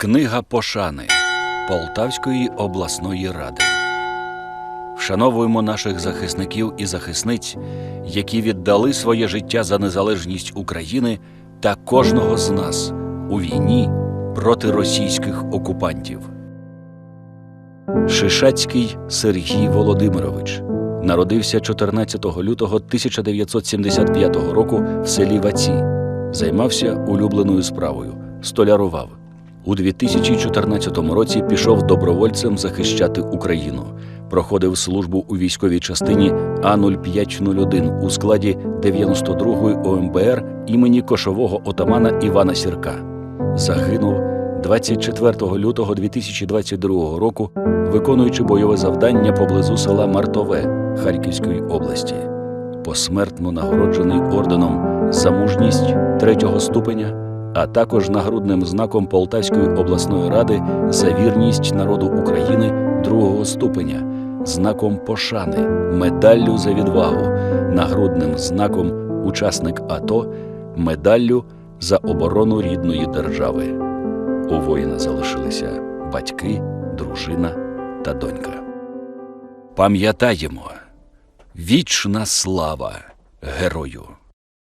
Книга пошани Полтавської обласної ради. Вшановуємо наших захисників і захисниць, які віддали своє життя за незалежність України та кожного з нас у війні проти російських окупантів. Шишацький Сергій Володимирович народився 14 лютого 1975 року в селі Ваці. Займався улюбленою справою столярував. У 2014 році пішов добровольцем захищати Україну. Проходив службу у військовій частині А-0501 у складі 92-ї ОМБР імені кошового отамана Івана Сірка. Загинув 24 лютого 2022 року, виконуючи бойове завдання поблизу села Мартове Харківської області. Посмертно нагороджений орденом за мужність третього ступеня а також нагрудним знаком Полтавської обласної ради за вірність народу України другого ступеня, знаком пошани, медаллю за відвагу, нагрудним знаком учасник АТО, медаллю за оборону рідної держави. У воїна залишилися батьки, дружина та донька. Пам'ятаємо вічна слава герою!